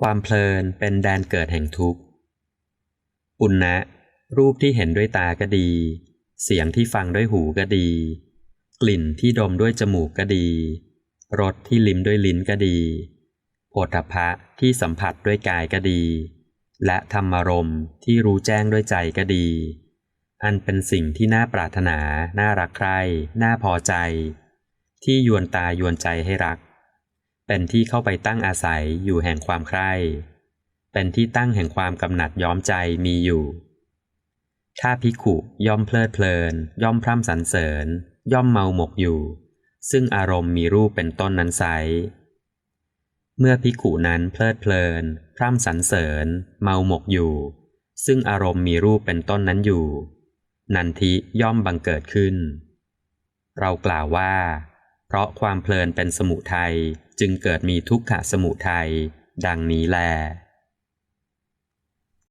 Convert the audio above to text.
ความเพลินเป็นแดนเกิดแห่งทุกข์ ปุณณะ รูปที่เห็นด้วยตาก็ดี เสียงที่ฟังด้วยหูก็ดี กลิ่นที่ดมด้วยจมูกก็ดี รสที่ลิ้มด้วยลิ้นก็ดีโผฏฐัพะที่สัมผัสด้วยกายก็ดี และธรรมารมที่รู้แจ้งด้วยใจก็ดี อันเป็นสิ่งที่น่าปรารถนา น่ารักใคร่ น่าพอใจ ที่ยวนตายวนใจให้รัก เป็นที่เข้าไปตั้งอาศัยอยู่แห่งความใคร่ เป็นที่ตั้งแห่งความกำหนัดย้อมใจมีอยู่ ถ้าภิขุย่อมเพลิดเพลิน ย่อมพร่ำสรรเสริญ ย่อมเมาหมกอยู่ ซึ่งอารมณ์มีรูปเป็นต้นนั้นไซเมื่อภิกขุนั้นเพลิดเพลิน พร่ำสรรเสริญ เมาหมกอยู่ ซึ่งอารมณ์มีรูปเป็นต้นนั้นอยู่ นันทิย่อมบังเกิดขึ้น เรากล่าวว่า เพราะความเพลินเป็นสมุทัยจึงเกิดมีทุกขะสมุทัยดังนี้แล